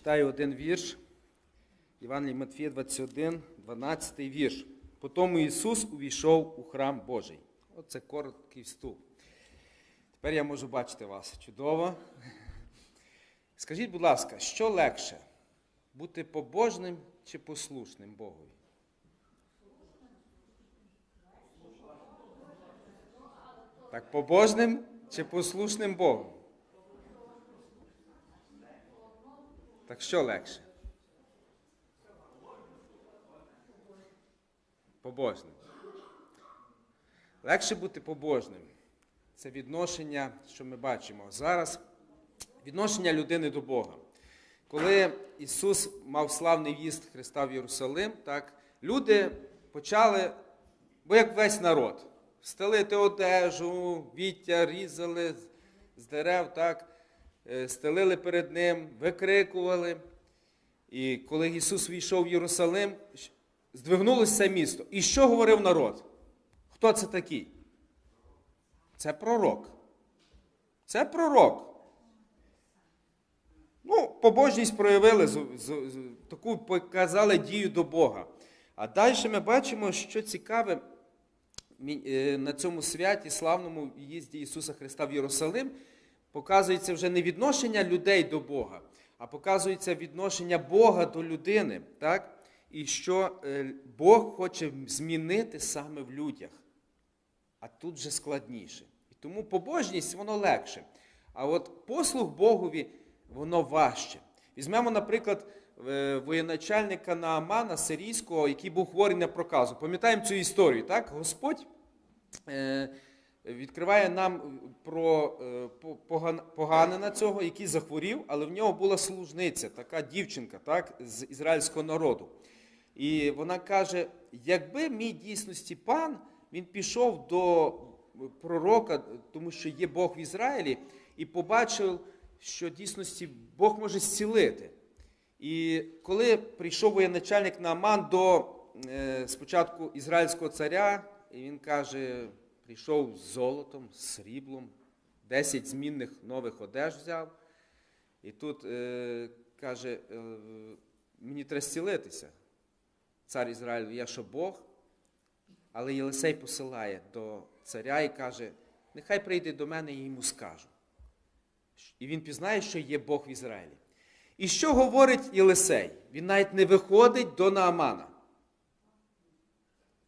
Прочитаю один вірш. Іван Матфія 21, 12 вірш. Потому Ісус увійшов у храм Божий. Оце короткий вступ. Тепер я можу бачити вас. Чудово. Скажіть, будь ласка, що легше? Бути побожним чи послушним Богові? Так, побожним чи послушним Богу? Так що легше? Побожним. Легше бути побожним. Це відношення, що ми бачимо зараз, відношення людини до Бога. Коли Ісус мав славний в'їзд Христа в Єрусалим, так, люди почали, бо як весь народ, стелити одежу, віття різали з дерев, так, стелили перед Ним, викрикували. І коли Ісус війшов в Єрусалим, здвигнулося це місто. І що говорив народ? Хто це такий? Це пророк. Це пророк. Ну, побожність проявили, з- з- з- таку показали дію до Бога. А далі ми бачимо, що цікаве е, на цьому святі, славному їзді Ісуса Христа в Єрусалим, показується вже не відношення людей до Бога, а показується відношення Бога до людини. Так? І що е, Бог хоче змінити саме в людях. А тут вже складніше. І тому побожність воно легше. А от послуг Богові воно важче. Візьмемо, наприклад, е, воєначальника Наамана сирійського, який був хворий на проказу. Пам'ятаємо цю історію, так? Господь е, відкриває нам про е, по- поган- поганина цього, який захворів, але в нього була служниця, така дівчинка, так, з ізраїльського народу. І вона каже: якби мій дійсності пан, він пішов до пророка, тому що є Бог в Ізраїлі, і побачив, що дійсності Бог може зцілити. І коли прийшов воєначальник Нааман до е, спочатку ізраїльського царя, і він каже, прийшов з золотом, з сріблом, 10 змінних нових одеж взяв. І тут е, каже, е, мені треба зцілитися. Цар Ізраїлю, я що Бог? Але Єлисей посилає до царя і каже, нехай прийде до мене і йому скажу. І він пізнає, що є Бог в Ізраїлі. І що говорить Єлисей? Він навіть не виходить до Наамана.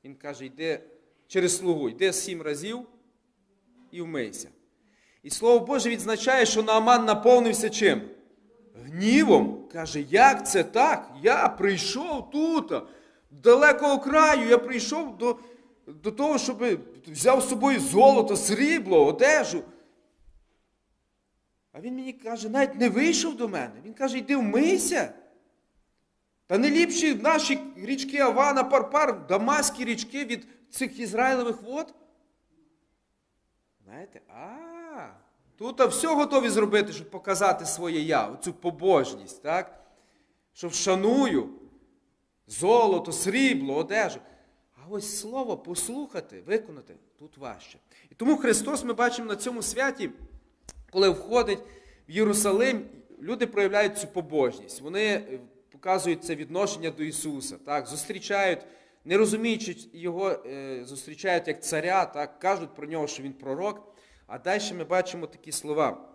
Він каже, йди через слугу, йди сім разів і вмийся. І слово Боже відзначає, що Нааман наповнився чим? Гнівом. Каже, як це так? Я прийшов тут, далекого краю, я прийшов до, до того, щоб взяв з собою золото, срібло, одежу. А він мені каже, навіть не вийшов до мене. Він каже, йди вмийся. Та не ліпші наші річки Авана, Парпар, Дамаські річки від цих Ізраїлевих вод. Знаєте, а, тут все готові зробити, щоб показати своє я, оцю побожність, так? Що вшаную золото, срібло, одежу. А ось слово послухати, виконати тут важче. І тому Христос ми бачимо на цьому святі, коли входить в Єрусалим, люди проявляють цю побожність. Вони показують це відношення до Ісуса, так, зустрічають, не розуміючи його, е, зустрічають як царя, так, кажуть про нього, що він пророк. А далі ми бачимо такі слова.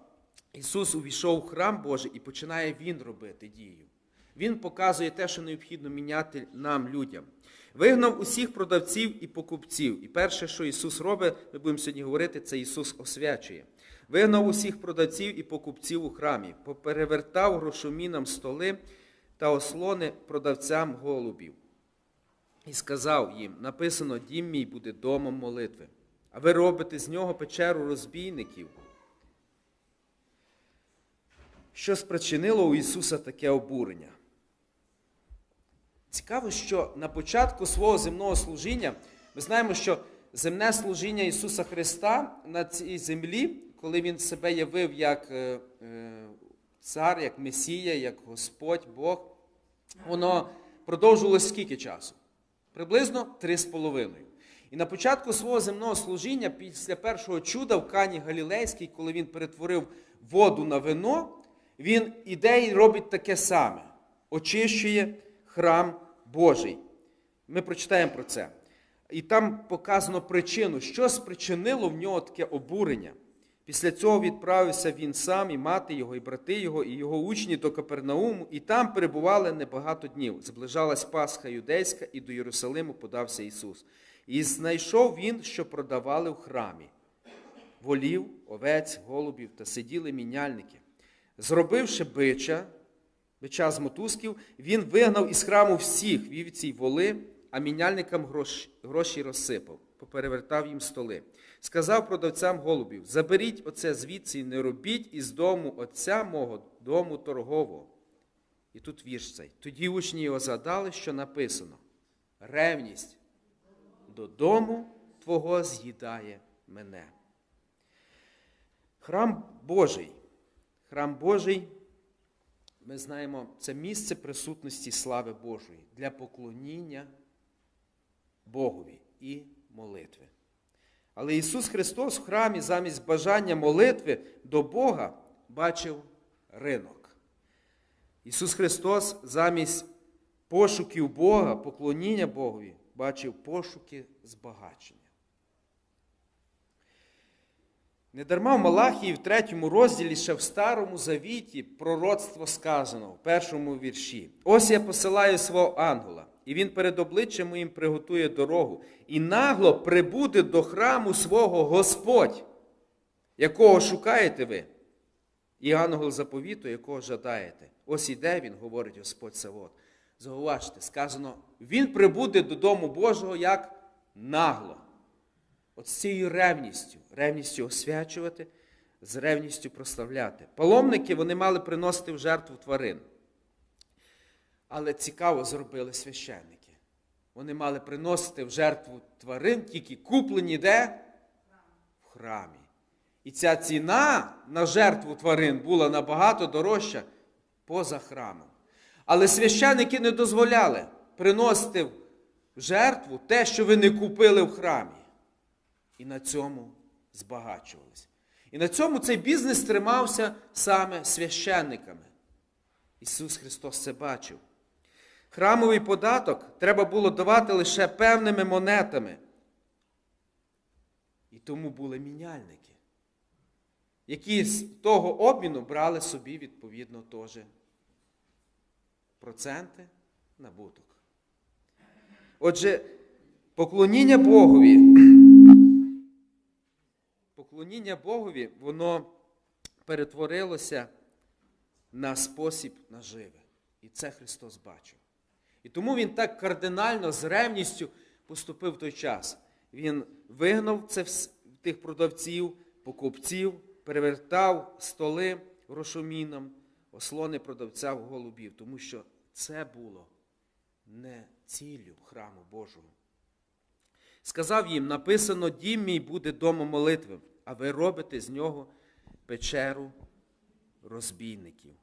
Ісус увійшов у храм Божий і починає Він робити дію. Він показує те, що необхідно міняти нам, людям. Вигнав усіх продавців і покупців. І перше, що Ісус робить, ми будемо сьогодні говорити, це Ісус освячує. Вигнав усіх продавців і покупців у храмі, поперевертав грошомінам столи та ослони продавцям голубів. І сказав їм: написано, дім мій буде домом молитви, а ви робите з нього печеру розбійників. Що спричинило у Ісуса таке обурення? Цікаво, що на початку свого земного служіння ми знаємо, що земне служіння Ісуса Христа на цій землі, коли Він себе явив як е, е, цар, як Месія, як Господь, Бог, воно продовжувалось скільки часу? Приблизно три з половиною. І на початку свого земного служіння, після першого чуда в Кані Галілейській, коли він перетворив воду на вино, він іде і робить таке саме: очищує храм Божий. Ми прочитаємо про це. І там показано причину, що спричинило в нього таке обурення. Після цього відправився він сам, і мати його, і брати його, і його учні до Капернауму, і там перебували небагато днів. Зближалась Пасха юдейська, і до Єрусалиму подався Ісус. І знайшов він, що продавали в храмі волів, овець, голубів та сиділи міняльники. Зробивши бича, бича з мотузків, він вигнав із храму всіх вівці й воли, а міняльникам гроші, розсипав, поперевертав їм столи. Сказав продавцям голубів: заберіть оце звідси і не робіть із дому отця мого дому торгового. І тут вірш цей. Тоді учні його згадали, що написано: ревність додому Твого з'їдає мене. Храм Божий. Храм Божий, ми знаємо, це місце присутності слави Божої для поклоніння Богові і молитви. Але Ісус Христос в храмі замість бажання молитви до Бога бачив ринок. Ісус Христос замість пошуків Бога, поклоніння Богові, бачив пошуки збагачення. Недарма в Малахії в третьому розділі ще в Старому Завіті пророцтво сказано в першому вірші. Ось я посилаю свого ангела, і він перед обличчям моїм приготує дорогу, і нагло прибуде до храму свого Господь, якого шукаєте ви, і ангел заповіту, якого жадаєте. Ось іде він, говорить Господь Савот. Зауважте, сказано, він прибуде додому Божого як нагло. От з цією ревністю, ревністю освячувати, з ревністю прославляти. Паломники вони мали приносити в жертву тварин. Але цікаво зробили священники. Вони мали приносити в жертву тварин, тільки куплені де? В храмі. І ця ціна на жертву тварин була набагато дорожча поза храмом. Але священники не дозволяли приносити в жертву те, що ви не купили в храмі. І на цьому збагачувалися. І на цьому цей бізнес тримався саме священниками. Ісус Христос це бачив. Храмовий податок треба було давати лише певними монетами. І тому були міняльники, які з того обміну брали собі, відповідно, теж проценти набуток. Отже, поклоніння Богові. Поклоніння Богові, воно перетворилося на спосіб наживи. І це Христос бачив. І тому Він так кардинально з ревністю поступив в той час. Він вигнав це тих продавців, покупців, перевертав столи грошоміном, ослони продавця в голубів, тому що це було не ціллю храму Божого. Сказав їм: написано, дім мій буде домом молитви, а ви робите з нього печеру розбійників.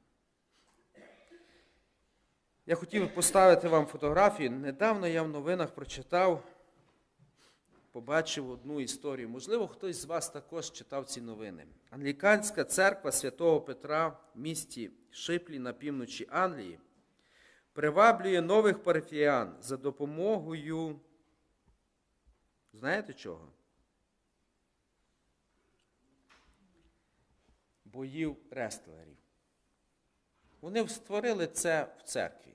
Я хотів поставити вам фотографію. Недавно я в новинах прочитав, побачив одну історію. Можливо, хтось з вас також читав ці новини. Англіканська церква святого Петра в місті Шиплі на півночі Англії приваблює нових парафіян за допомогою. Знаєте чого? Боїв рестлерів. Вони створили це в церкві.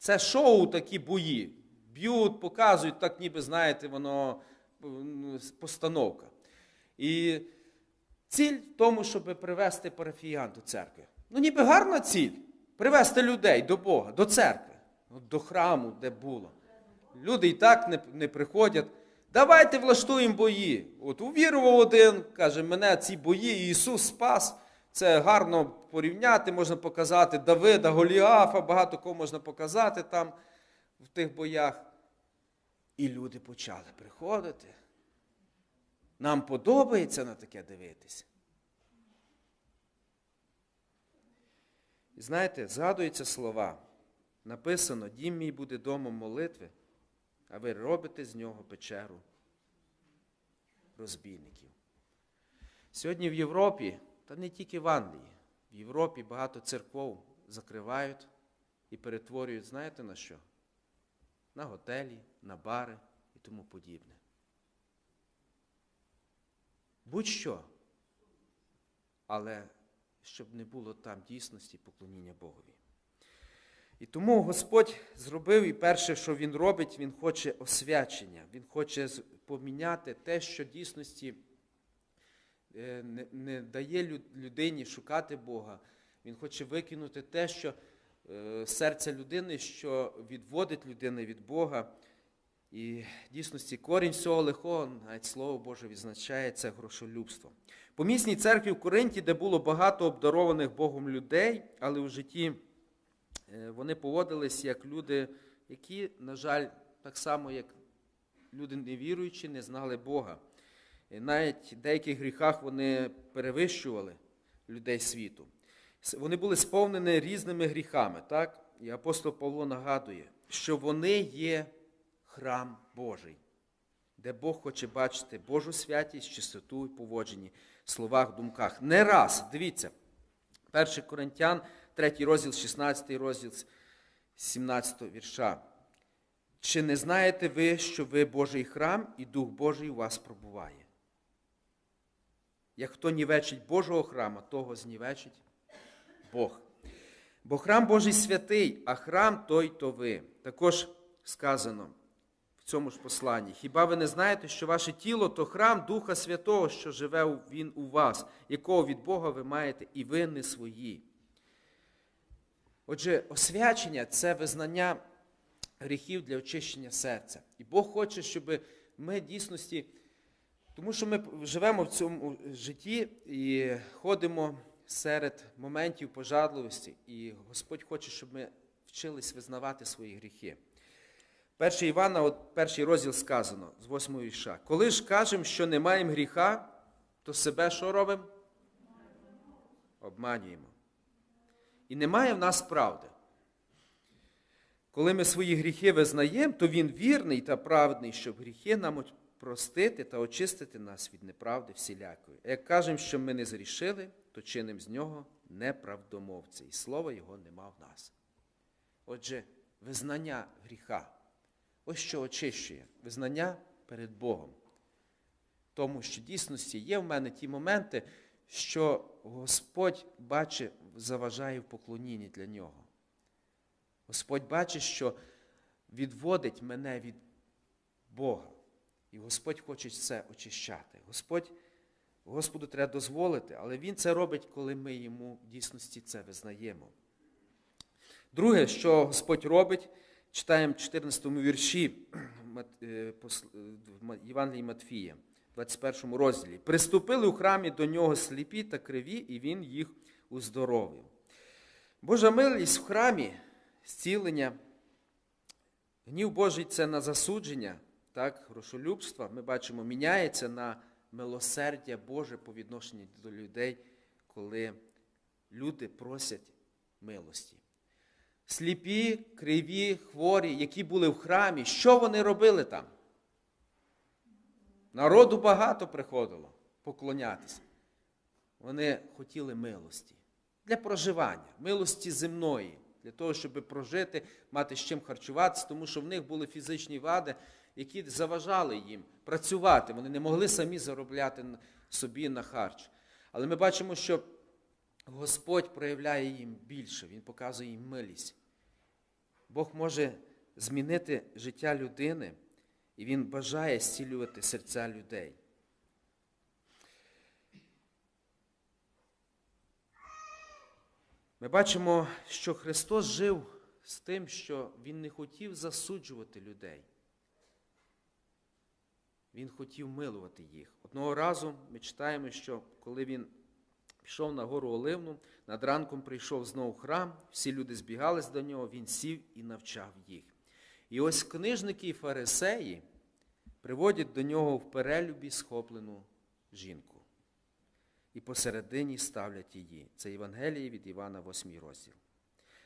Це шоу такі бої. Б'ють, показують, так ніби, знаєте, воно постановка. І ціль в тому, щоб привести парафіян до церкви. Ну, ніби гарна ціль привести людей до Бога, до церкви, до храму, де було. Люди і так не, не приходять. Давайте влаштуємо бої. От увірував один, каже, мене ці бої, Ісус спас. Це гарно порівняти, можна показати Давида, Голіафа, багато кого можна показати там в тих боях. І люди почали приходити. Нам подобається на таке дивитися. І знаєте, згадуються слова. Написано, дім мій буде домом молитви, а ви робите з нього печеру розбійників. Сьогодні в Європі, та не тільки в Англії, в Європі багато церков закривають і перетворюють, знаєте на що? На готелі, на бари і тому подібне. Будь-що. Але щоб не було там дійсності поклоніння Богові. І тому Господь зробив, і перше, що Він робить, Він хоче освячення. Він хоче поміняти те, що дійсності не, не дає людині шукати Бога. Він хоче викинути те, що е, серце людини, що відводить людину від Бога. І дійсності корінь всього лихого, навіть Слово Боже відзначає це грошолюбство. По місній церкві в Коринті, де було багато обдарованих Богом людей, але у житті е, вони поводились як люди, які, на жаль, так само, як люди невіруючі, не знали Бога. І навіть в деяких гріхах вони перевищували людей світу. Вони були сповнені різними гріхами, так? І апостол Павло нагадує, що вони є храм Божий, де Бог хоче бачити Божу святість, чистоту і поводженні, словах, думках. Не раз, дивіться, 1 Коринтян, 3 розділ, 16 розділ, 17 вірша. Чи не знаєте ви, що ви Божий храм і Дух Божий у вас пробуває? Як хто нівечить Божого храма, того знівечить Бог. Бо храм Божий святий, а храм той то ви. Також сказано в цьому ж посланні. Хіба ви не знаєте, що ваше тіло то храм Духа Святого, що живе він у вас, якого від Бога ви маєте, і ви не свої. Отже, освячення це визнання гріхів для очищення серця. І Бог хоче, щоб ми дійсності, тому що ми живемо в цьому житті і ходимо серед моментів пожадливості, і Господь хоче, щоб ми вчились визнавати свої гріхи. 1 Івана, от перший розділ сказано з 8 вірша. Коли ж кажемо, що не маємо гріха, то себе що робимо? Обманюємо. І немає в нас правди. Коли ми свої гріхи визнаємо, то Він вірний та праведний, щоб гріхи нам простити та очистити нас від неправди всілякої. А як кажемо, що ми не зрішили, то чинимо з нього неправдомовця, і слова його нема в нас. Отже, визнання гріха. Ось що очищує визнання перед Богом. Тому що дійсності є в мене ті моменти, що Господь бачить, заважає в поклонінні для нього. Господь бачить, що відводить мене від Бога. І Господь хоче це очищати. Господь, Господу треба дозволити, але Він це робить, коли ми йому в дійсності це визнаємо. Друге, що Господь робить, читаємо в 14 вірші е, е, в Євангелії Матфія, 21 розділі. Приступили у храмі до нього сліпі та криві, і він їх уздоровив. Божа милість в храмі, зцілення, гнів Божий це на засудження, так, грошолюбства, ми бачимо, міняється на милосердя Боже по відношенню до людей, коли люди просять милості. Сліпі, криві, хворі, які були в храмі, що вони робили там? Народу багато приходило поклонятися. Вони хотіли милості для проживання, милості земної, для того, щоб прожити, мати з чим харчуватися, тому що в них були фізичні вади, які заважали їм працювати. Вони не могли самі заробляти собі на харч. Але ми бачимо, що Господь проявляє їм більше, Він показує їм милість. Бог може змінити життя людини, і Він бажає зцілювати серця людей. Ми бачимо, що Христос жив з тим, що Він не хотів засуджувати людей. Він хотів милувати їх. Одного разу ми читаємо, що коли він пішов на гору Оливну, над ранком прийшов знову храм, всі люди збігались до нього, він сів і навчав їх. І ось книжники і фарисеї приводять до нього в перелюбі схоплену жінку. І посередині ставлять її. Це Євангеліє від Івана, 8 розділ.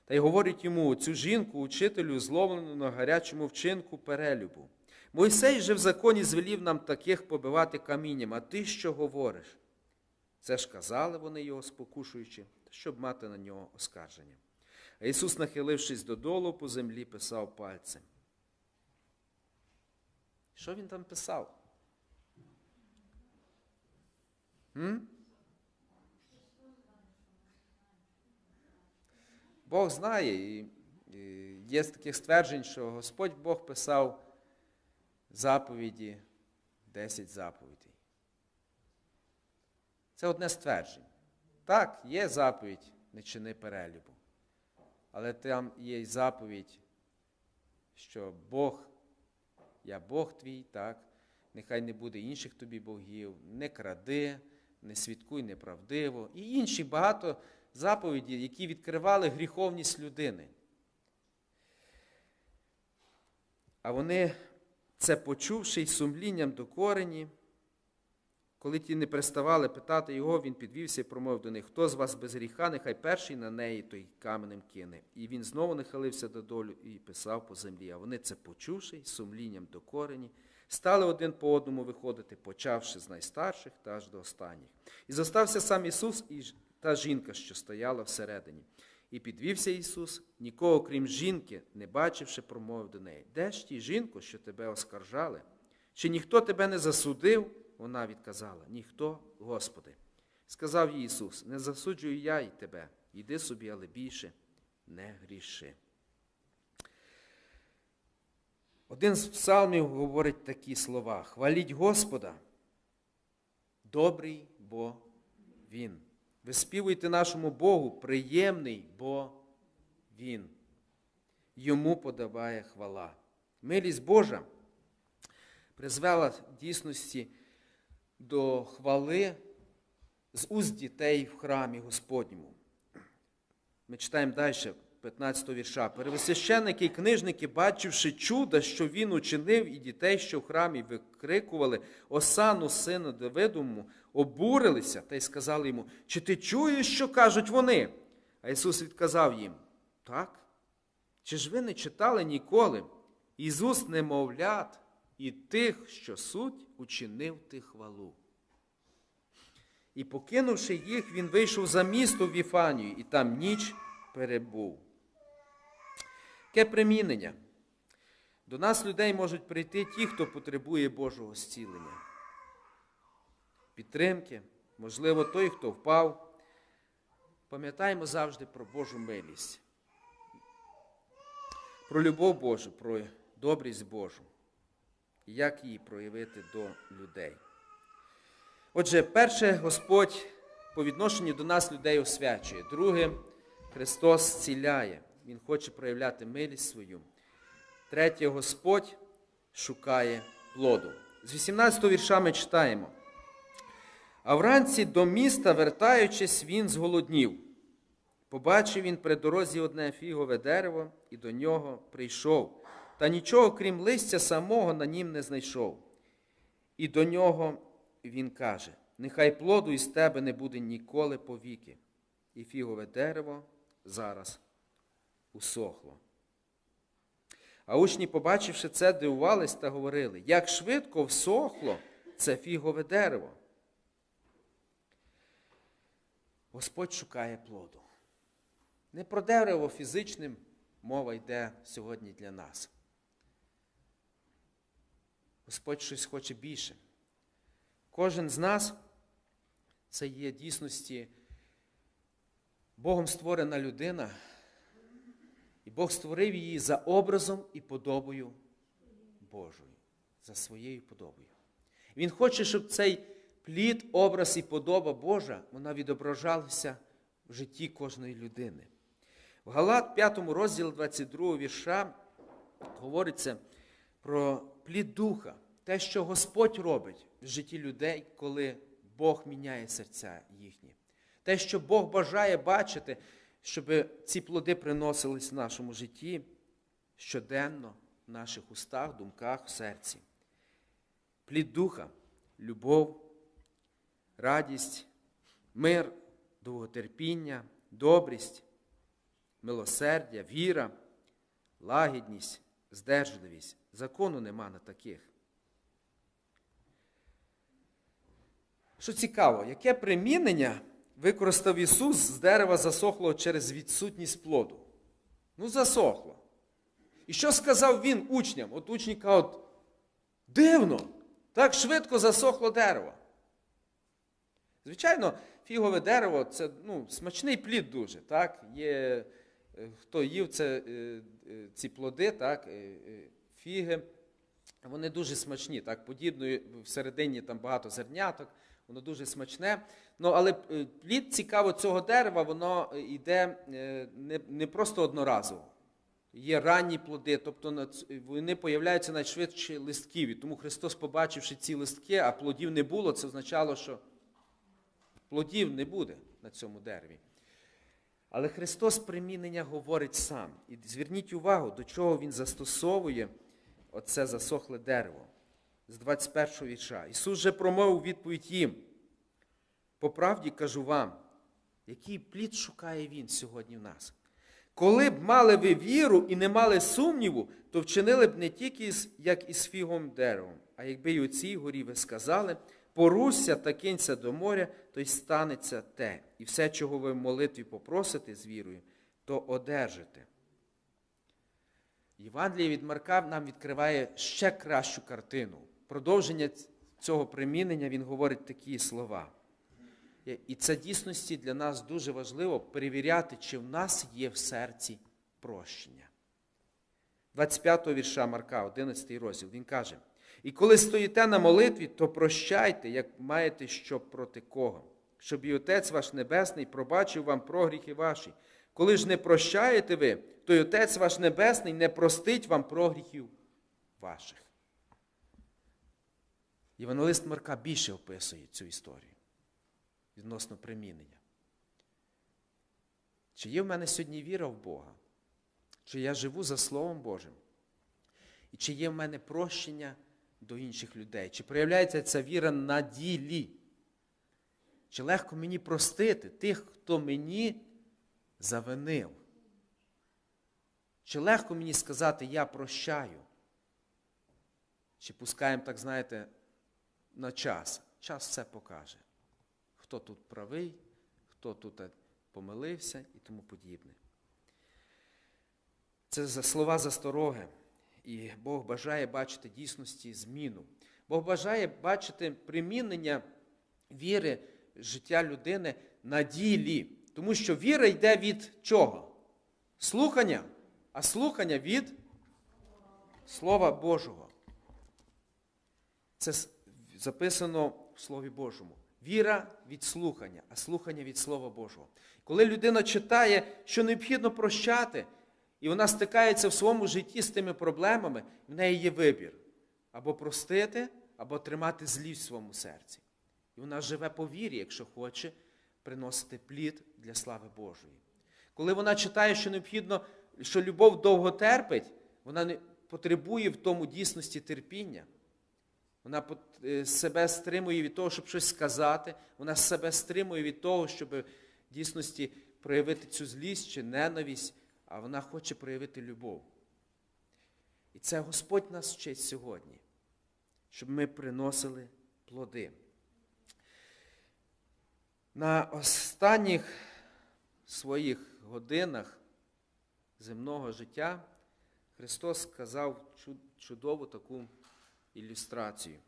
Та й говорять йому, цю жінку, учителю, зловлену на гарячому вчинку перелюбу. Мойсей же в законі звелів нам таких побивати камінням, а ти що говориш? Це ж казали вони його спокушуючи, щоб мати на нього оскарження. А Ісус, нахилившись додолу по землі, писав пальцем. Що він там писав? М? Бог знає, і, є з таких стверджень, що Господь Бог писав заповіді, 10 заповідей. Це одне ствердження. Так, є заповідь, не чини перелюбу. Але там є й заповідь, що Бог, я Бог твій, так, нехай не буде інших тобі богів, не кради, не свідкуй неправдиво. І інші багато заповіді, які відкривали гріховність людини. А вони, це почувши й сумлінням до корені, коли ті не переставали питати його, він підвівся і промовив до них, хто з вас без гріха, нехай перший на неї той каменем кине. І він знову нахилився додолу і писав по землі. А вони це почувши, сумлінням до корені, стали один по одному виходити, почавши з найстарших та аж до останніх. І зостався сам Ісус і та жінка, що стояла всередині. І підвівся Ісус, нікого, крім жінки, не бачивши, промовив до неї: Де ж ті жінко, що тебе оскаржали? Чи ніхто тебе не засудив? Вона відказала: Ніхто, Господи. Сказав їй Ісус: Не засуджую я й тебе, йди собі, але більше не гріши. Один з псалмів говорить такі слова: Хваліть Господа, добрий, бо Він. Виспівуйте нашому Богу, приємний, бо Він. Йому подаває хвала. Милість Божа призвела в дійсності до хвали з уст дітей в храмі Господньому. Ми читаємо далі 15 вірша. Первосвященники і книжники, бачивши чудо, що він учинив, і дітей, що в храмі викрикували Осану сину Давидому, обурилися та й сказали йому, чи ти чуєш, що кажуть вони? А Ісус відказав їм, так. Чи ж ви не читали ніколи? Ісус немовлят і тих, що суть, учинив ти хвалу. І покинувши їх, він вийшов за місто в Віфанію, і там ніч перебув. Яке примінення? До нас людей можуть прийти ті, хто потребує Божого зцілення, підтримки, можливо, той, хто впав. Пам'ятаємо завжди про Божу милість, про любов Божу, про добрість Божу і як її проявити до людей. Отже, перше, Господь по відношенню до нас людей освячує. Друге, Христос зціляє. Він хоче проявляти милість свою. Третє, Господь шукає плоду. З 18 вірша ми читаємо. А вранці до міста, вертаючись, він зголоднів. Побачив він при дорозі одне фігове дерево і до нього прийшов, та нічого, крім листя самого, на нім не знайшов. І до нього він каже: Нехай плоду із тебе не буде ніколи повіки. І фігове дерево зараз усохло. А учні, побачивши це, дивувались та говорили, як швидко всохло це фігове дерево. Господь шукає плоду. Не про дерево фізичним мова йде сьогодні для нас. Господь щось хоче більше. Кожен з нас це є дійсності Богом створена людина, і Бог створив її за образом і подобою Божою, за своєю подобою. Він хоче, щоб цей плід, образ і подоба Божа вона відображалася в житті кожної людини. В Галат 5 розділі 22 вірша говориться про плід духа, те, що Господь робить в житті людей, коли Бог міняє серця їхні. Те, що Бог бажає бачити, щоб ці плоди приносились в нашому житті щоденно, в наших устах, думках, в серці. Плід духа, любов, радість, мир, довготерпіння, добрість, милосердя, віра, лагідність, здержливість. Закону нема на таких. Що цікаво, яке примінення використав Ісус з дерева засохлого через відсутність плоду. Ну, засохло. І що сказав він учням? От учні кажуть, дивно, так швидко засохло дерево. Звичайно, фігове дерево це ну, смачний плід дуже. так? Є, е, Хто їв це, е, е, ці плоди, так? фіги, вони дуже смачні. так? Подібно всередині там багато зерняток, воно дуже смачне. Ну, але е, плід цікаво цього дерева, воно йде е, не, просто одноразово. Є ранні плоди, тобто вони появляються найшвидше листків. Тому Христос, побачивши ці листки, а плодів не було, це означало, що плодів не буде на цьому дереві. Але Христос примінення говорить сам. І зверніть увагу, до чого Він застосовує оце засохле дерево. З 21 вірша. Ісус же промовив відповідь їм. По правді кажу вам, який плід шукає Він сьогодні в нас. Коли б мали ви віру і не мали сумніву, то вчинили б не тільки як із фігом деревом, а якби й у цій горі ви сказали, поруся та кинься до моря, то й станеться те. І все, чого ви в молитві попросите з вірою, то одержите. Євангеліє від Марка нам відкриває ще кращу картину. Продовження цього примінення він говорить такі слова. І- це дійсності для нас дуже важливо перевіряти, чи в нас є в серці прощення. 25 вірша Марка, 11 розділ, він каже: І коли стоїте на молитві, то прощайте, як маєте що проти кого, щоб і Отець ваш Небесний пробачив вам прогріхи ваші. Коли ж не прощаєте ви, то й Отець ваш Небесний не простить вам прогріхів ваших. Євангелист Марка більше описує цю історію відносно примінення. Чи є в мене сьогодні віра в Бога? Чи я живу за Словом Божим? І чи є в мене прощення до інших людей? Чи проявляється ця віра на ділі? Чи легко мені простити тих, хто мені завинив? Чи легко мені сказати, я прощаю? Чи пускаємо, так знаєте, на час? Час все покаже хто тут правий, хто тут помилився і тому подібне. Це слова застороги. І Бог бажає бачити дійсності зміну. Бог бажає бачити примінення віри життя людини на ділі. Тому що віра йде від чого? Слухання, а слухання від Слова Божого. Це записано в Слові Божому. Віра від слухання, а слухання від Слова Божого. Коли людина читає, що необхідно прощати, і вона стикається в своєму житті з тими проблемами, в неї є вибір або простити, або тримати злість в своєму серці. І вона живе по вірі, якщо хоче приносити плід для слави Божої. Коли вона читає, що необхідно, що любов довго терпить, вона не потребує в тому дійсності терпіння. Вона е, себе стримує від того, щоб щось сказати. Вона себе стримує від того, щоб в дійсності проявити цю злість чи ненависть, а вона хоче проявити любов. І це Господь нас вчить сьогодні, щоб ми приносили плоди. На останніх своїх годинах земного життя Христос сказав чудову таку ілюстрацію.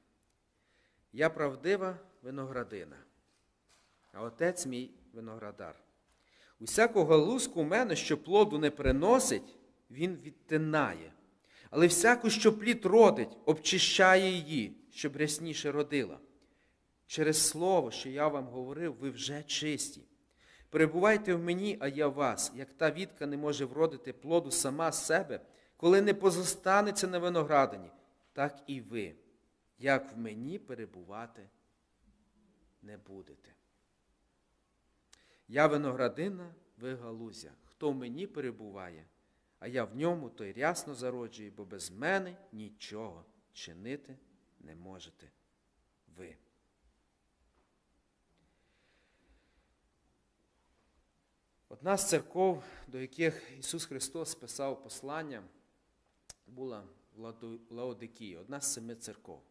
Я правдива виноградина, а отець мій виноградар. Усяку галузку у мене, що плоду не приносить, він відтинає. Але всяку, що плід родить, обчищає її, щоб рясніше родила. Через слово, що я вам говорив, ви вже чисті. Перебувайте в мені, а я вас, як та вітка не може вродити плоду сама себе, коли не позостанеться на виноградині, так і ви, як в мені перебувати не будете. Я виноградина, ви галузя. Хто в мені перебуває, а я в ньому, той рясно зароджує, бо без мене нічого чинити не можете ви. Одна з церков, до яких Ісус Христос писав послання, була Лаодикії, одна з семи церков,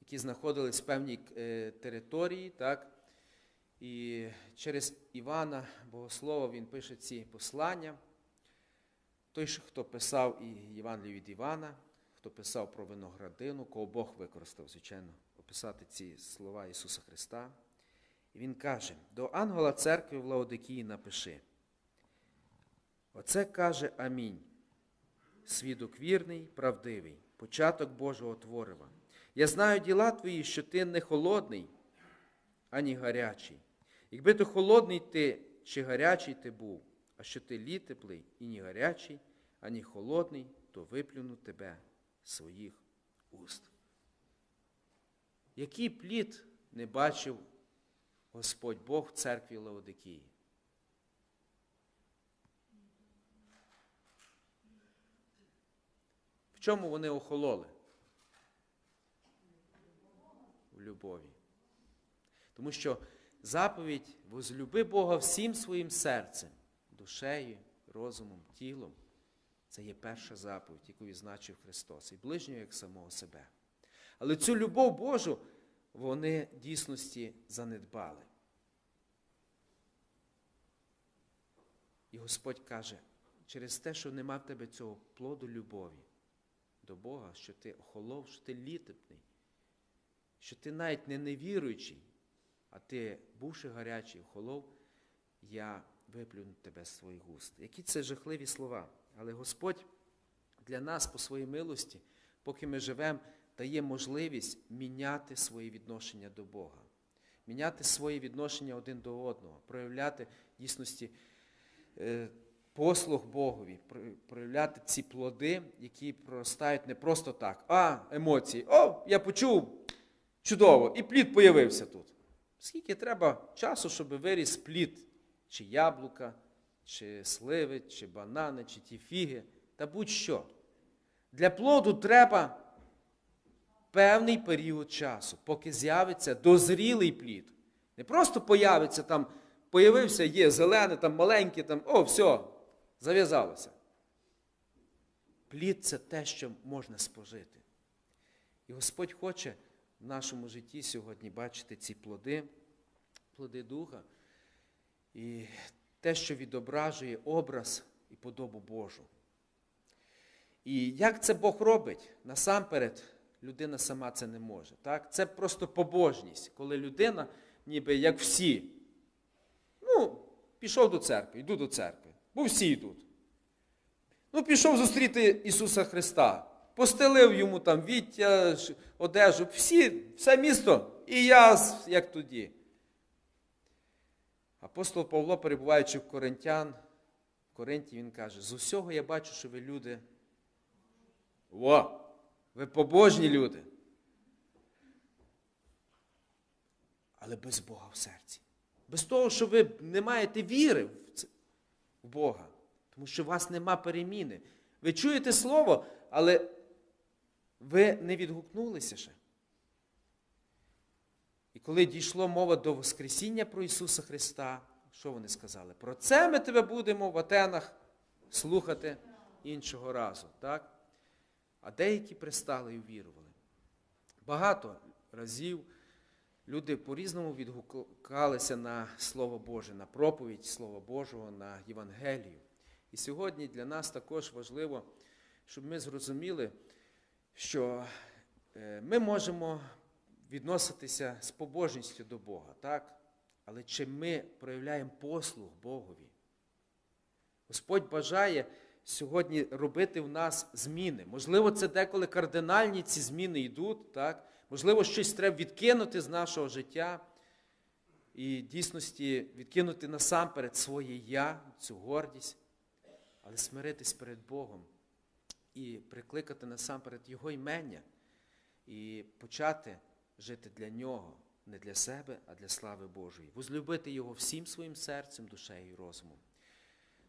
які знаходились в певній е, території, так? І через Івана Богослова він пише ці послання. Той, хто писав і Євангелію від Івана, хто писав про виноградину, кого Бог використав, звичайно, описати ці слова Ісуса Христа. І він каже: до ангела церкви в Лаодикії напиши. Оце каже Амінь. Свідок вірний, правдивий, початок Божого творива. Я знаю діла твої, що ти не холодний, ані гарячий. Якби то холодний ти чи гарячий ти був, а що ти літеплий і ні гарячий, ані холодний, то виплюну тебе своїх уст. Який плід не бачив Господь Бог в церкві Лаодикії? Чому вони охололи? В любові. Тому що заповідь возлюби Бога всім своїм серцем, душею, розумом, тілом. Це є перша заповідь, яку відзначив Христос, і ближнього як самого себе. Але цю любов Божу вони дійсності занедбали. І Господь каже, через те, що нема в тебе цього плоду любові до Бога, що ти охолов, що ти літепний, що ти навіть не невіруючий, а ти, бувши гарячий, охолов, я виплюну тебе з своїх уст. Які це жахливі слова. Але Господь для нас по своїй милості, поки ми живемо, дає можливість міняти свої відношення до Бога, міняти свої відношення один до одного, проявляти дійсності е, послуг Богові, проявляти ці плоди, які проростають не просто так, а емоції. О, я почув чудово, і плід появився тут. Скільки треба часу, щоб виріс плід, чи яблука, чи сливи, чи банани, чи ті фіги, та будь-що. Для плоду треба певний період часу, поки з'явиться дозрілий плід. Не просто появиться там, появився, є зелений, там маленький, там, о, все, зав'язалося. Плід це те, що можна спожити. І Господь хоче в нашому житті сьогодні бачити ці плоди, плоди Духа, і те, що відображує образ і подобу Божу. І як це Бог робить? Насамперед, людина сама це не може. Так? Це просто побожність, коли людина, ніби як всі, ну, пішов до церкви, йду до церкви, бо всі йдуть. Ну, пішов зустріти Ісуса Христа, постелив йому там віття, одежу, всі, все місто, і я, як тоді. Апостол Павло, перебуваючи в Коринтян, в Коринті, він каже: з усього я бачу, що ви люди. Во! Ви побожні люди. Але без Бога в серці. Без того, що ви не маєте віри в Бога. Тому що у вас нема переміни. Ви чуєте Слово, але ви не відгукнулися ще. І коли дійшло мова до Воскресіння про Ісуса Христа, що вони сказали? Про це ми тебе будемо в Атенах слухати іншого разу. так? А деякі пристали і увірували. Багато разів люди по-різному відгукалися на Слово Боже, на проповідь Слова Божого, на Євангелію. І сьогодні для нас також важливо, щоб ми зрозуміли, що ми можемо відноситися з побожністю до Бога, так? але чи ми проявляємо послуг Богові? Господь бажає сьогодні робити в нас зміни. Можливо, це деколи кардинальні ці зміни йдуть, так? Можливо, щось треба відкинути з нашого життя і дійсності відкинути насамперед своє я, цю гордість, але смиритись перед Богом і прикликати насамперед Його імення і почати жити для Нього, не для себе, а для слави Божої. Возлюбити Його всім своїм серцем, душею і розумом.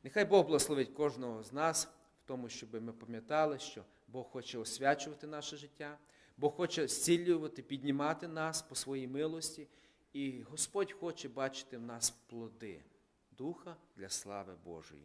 Нехай Бог благословить кожного з нас в тому, щоб ми пам'ятали, що Бог хоче освячувати наше життя, Бог хоче зцілювати, піднімати нас по своїй милості, і Господь хоче бачити в нас плоди Духа для слави Божої.